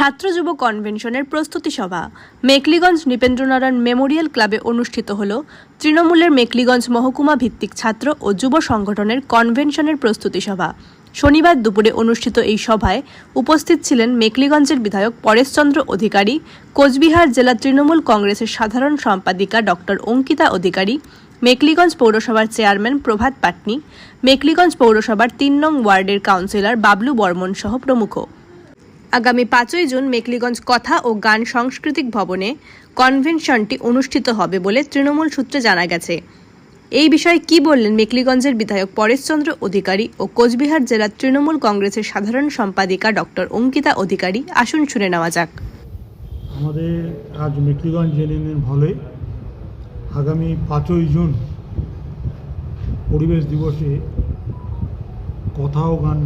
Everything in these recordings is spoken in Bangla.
ছাত্র যুব কনভেনশনের প্রস্তুতি সভা। মেকলিগঞ্জ নৃপেন্দ্রনারায়ণ মেমোরিয়াল ক্লাবে অনুষ্ঠিত হল তৃণমূলের মেকলিগঞ্জ মহকুমা ভিত্তিক ছাত্র ও যুব সংগঠনের কনভেনশনের প্রস্তুতি সভা। শনিবার দুপুরে অনুষ্ঠিত এই সভায় উপস্থিত ছিলেন মেকলিগঞ্জের বিধায়ক পরেশচন্দ্র অধিকারী, কোচবিহার জেলা তৃণমূল কংগ্রেসের সাধারণ সম্পাদিকা ডক্টর অঙ্কিতা অধিকারী, মেকলিগঞ্জ পৌরসভার চেয়ারম্যান প্রভাত পাটনি, মেকলিগঞ্জ পৌরসভার তিন নং ওয়ার্ডের কাউন্সিলর বাবলু বর্মন সহ প্রমুখ। আগামী পাঁচই জুন মেকলিগঞ্জ কথা ও গান সাংস্কৃতিক ভবনে কনভেনশনটি অনুষ্ঠিত হবে বলে তৃণমূল সূত্রে জানা গেছে। এই বিষয়ে কি বললেন মেকলিগঞ্জের বিধায়ক পরেশচন্দ্র অধিকারী ও কোচবিহার জেলার তৃণমূল কংগ্রেসের সাধারণ সম্পাদিকা ডক্টর অঙ্কিতা অধিকারী? আসুন শুনে নেওয়া যাক। আমাদের আজ মেকলিগঞ্জ জেনেনের হলে আগামী পাঁচই জুন পরিবেশ দিবসে কথা ও গান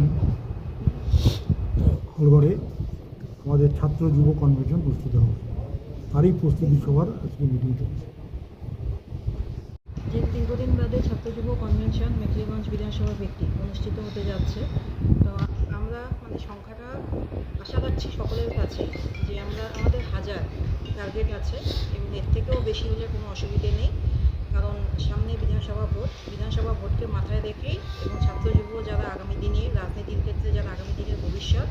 আমাদের ছাত্র যুব কনভেনশন প্রস্তুত হবে। তারই প্রস্তুতি সভার আজকে মিটিং চলছে। যে দীর্ঘদিন বাদে ছাত্র যুব কনভেনশন মেখলিগঞ্জ বিধানসভা ভিত্তিক অনুষ্ঠিত হতে যাচ্ছে। তো আমরা মানে সংখ্যাটা আশা রাখছি সকলের কাছে যে আমরা আমাদের হাজার টার্গেট আছে এবং এর থেকেও বেশি হলে কোনো অসুবিধে নেই। কারণ সামনে বিধানসভা ভোট, বিধানসভা ভোটকে মাথায় রেখেই এবং ছাত্র যুব যারা আগামী দিনে রাজনীতির ক্ষেত্রে, যারা আগামী দিনের ভবিষ্যৎ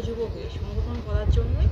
যুবকে সংগঠন করার জন্যই